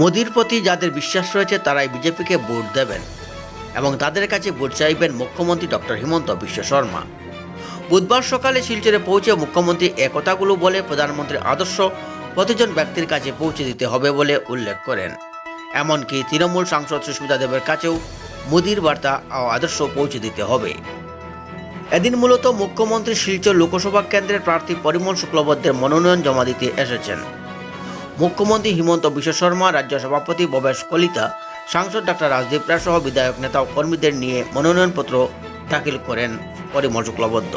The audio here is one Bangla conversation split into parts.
মোদির প্রতি যাদের বিশ্বাস রয়েছে, তারাই বিজেপিকে ভোট দেবেন এবং তাদের কাছে ভোট চাইবেন মুখ্যমন্ত্রী ডক্টর হিমন্ত বিশ্ব শর্মা। বুধবার সকালে শিলচরে পৌঁছে মুখ্যমন্ত্রী এ কথাগুলো বলে প্রধানমন্ত্রীর আদর্শ প্রতিজন ব্যক্তির কাছে পৌঁছে দিতে হবে বলে উল্লেখ করেন। এমনকি তৃণমূল সাংসদ সুস্মিতা দেবের কাছেও মোদির বার্তা ও আদর্শ পৌঁছে দিতে হবে। এদিন মূলত মুখ্যমন্ত্রী শিলচর লোকসভা কেন্দ্রের প্রার্থী পরিমল শুক্লবদ্ধের মনোনয়ন জমা দিতে এসেছেন। মুখ্যমন্ত্রী হিমন্ত বিশ্ব শর্মা, রাজ্য সভাপতি ভবেশ কলিতা, সাংসদ ডাক্তার রাজদীপ রায় সহ বিধায়ক নেতা ও কর্মীদের নিয়ে মনোনয়নপত্র দাখিল করেন পরিমল শুক্লবদ্ধ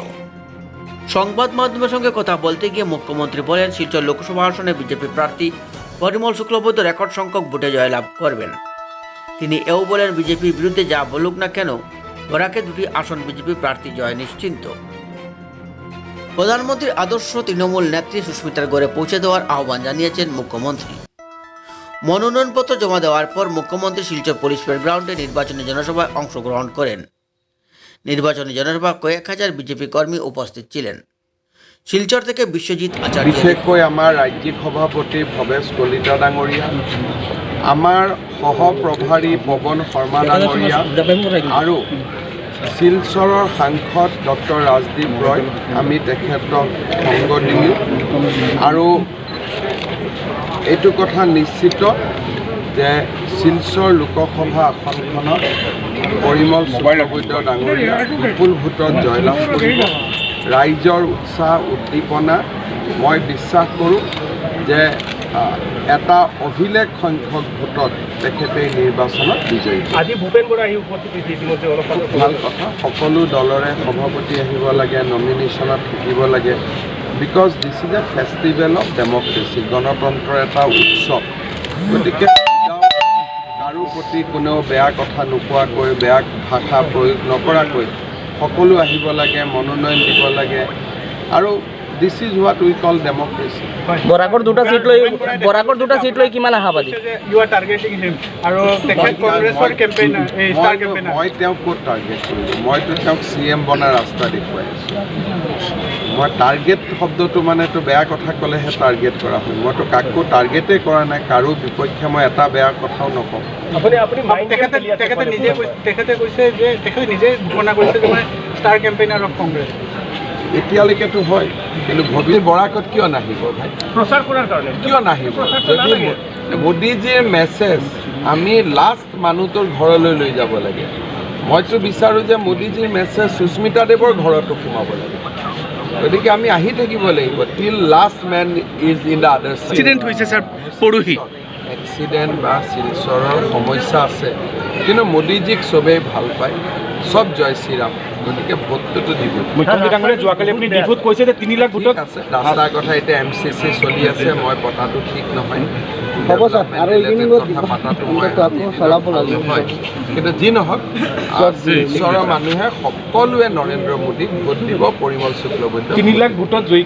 সংবাদ মাধ্যমের সঙ্গে কথা বলতে গিয়ে মুখ্যমন্ত্রী বলেন, শিলচর লোকসভা আসনে বিজেপি প্রার্থী পরিমল শুক্লবদ্ধ রেকর্ড সংখ্যক ভোটে জয়লাভ করবেন। তিনি এও বলেন, বিজেপির বিরুদ্ধে যা বলুক না কেন ওরাকে দুটি আসন বিজেপি প্রার্থী জয় নিশ্চিন্ত। প্রধানমন্ত্রীর আদর্শ তৃণমূল নেত্রী সুস্মিতার গড়ে পৌঁছে দেওয়ার আহ্বান জানিয়েছেন মুখ্যমন্ত্রী। মনোনয়নপত্র জমা দেওয়ার পর মুখ্যমন্ত্রী শিলচর পুলিশ গ্রাউন্ডে নির্বাচনী জনসভায় অংশগ্রহণ করেন। নির্বাচনী জনসভা কয়েক হাজার বিজেপি কর্মী উপস্থিত ছিলেন। শিলচর থেকে বিশ্বজিৎ আচার্য বিশেষকৈ আমাৰ ৰাজ্যিক সভাপতি ভৱেশ কলিতা ডাঙৰীয়া আমাৰ সহপ্ৰভাৰী পৱন শৰ্মা ডাঙৰীয়া আৰু শিলচৰৰ সাংসদ ডক্টৰ ৰাজদীপ ৰয় আমি তেখেতক সংগ দিলোঁ আৰু এইটো কথা নিশ্চিত যে শিলচৰ লোকসভা আসনখনত পৰিমল শুক্লবৈদ্য ডাঙৰীয়া বিপুল ভোটত জয়লাভ কৰিব। ৰাইজৰ উৎসাহ উদ্দীপনা মই বিশ্বাস কৰোঁ যে এটা অভিলেখ সংখ্যক ভোটত তেখেতে এই নিৰ্বাচনত বিজয়ী। আজি ভূপেন বৰা আহি উপস্থিত হৈছে ইতিমধ্যে অলপ ভালো কথা সকলো দলৰে সভাপতি আহিব লাগে নমিনেশ্যনত থাকিব লাগে। Because this is a festival of democracy গণতন্ত্ৰৰ এটা উৎসৱ। গতিকে কাৰো প্ৰতি কোনেও বেয়া কথা নোকোৱাকৈ বেয়া ভাষা প্ৰয়োগ নকৰাকৈ সকলো আহিব লাগে মনোনয়ন দিব লাগে। আৰু this is what we call democracy বৰাকৰ দুটা চিট লৈ বৰাকৰ দুটা চিট লৈ কিমান আশাবাদী? ইউ আৰ টাৰ্গেটিং হিম আৰু তেখেত কংগ্ৰেছৰ কেম্পেইনাৰ এই ষ্টাৰ কেম্পেইনাৰ মই তেওঁক ক'ত টাৰ্গেট কৰিলোঁ মইতো তেওঁক চি এম বনাৰ ৰাস্তা দেখুৱাই আছোঁ। মই টাৰ্গেট শব্দটো মানেতো বেয়া কথা ক'লেহে টাৰ্গেট কৰা হয়। মইতো কাকো টাৰ্গেটেই কৰা নাই কাৰো বিপক্ষে মই এটা বেয়া কথাও নকওঁ। আপুনি আপুনি তেখেতে তেখেতে নিজে তেখেতে কৈছে যে তেখেতে নিজে ঘোষণা কৰিছে যে মই ষ্টাৰ কেম্পেইনাৰ অফ কংগ্ৰেছ এতিয়ালৈকেতো হয় কিন্তু ভৱিষ্যত বৰাকত কিয় নাহিব ভাই? প্ৰচাৰ কৰাৰ কাৰণে। কিয় নাহিব? যদি মোদীজীৰ মেছেজ আমি লাষ্ট মানুহটোৰ ঘৰলৈ লৈ যাব লাগে। মইতো বিচাৰোঁ যে মোদীজীৰ মেছেজ সুস্মিতা দেৱৰ ঘৰতো সোমাব লাগে। গতিকে আমি আহি থাকিব লাগিব। Till last men is in the other accident হৈছে ছাৰ পৰহি। এক্সিডেণ্ট বা শিলচৰৰ সমস্যা আছে। কিন্তু মোদীজীক চবেই ভালো পায়। চব জয় শ্ৰীৰাম। গতিকে ভোটটোতো দিব মুখ্যমন্ত্ৰী ডাঙৰীয়া যোৱাকালি আপুনি ডিভোট কৈছে যে তিনি লাখ ভোটত আছে ৰাস্তাৰ কথা এতিয়া এম চি চি চলি আছে মই পতাটো ঠিক নহয়। হ'ব ছাৰ, আৰু কথা পতাটো মই চলাব নহয় কিন্তু যি নহওক ঈশ্বৰৰ মানুহে সকলোৱে নৰেন্দ্ৰ মোদীক ভোট দিব পৰিমল শুক্লবৈদ্য তিনি লাখ ভোটত জয়ী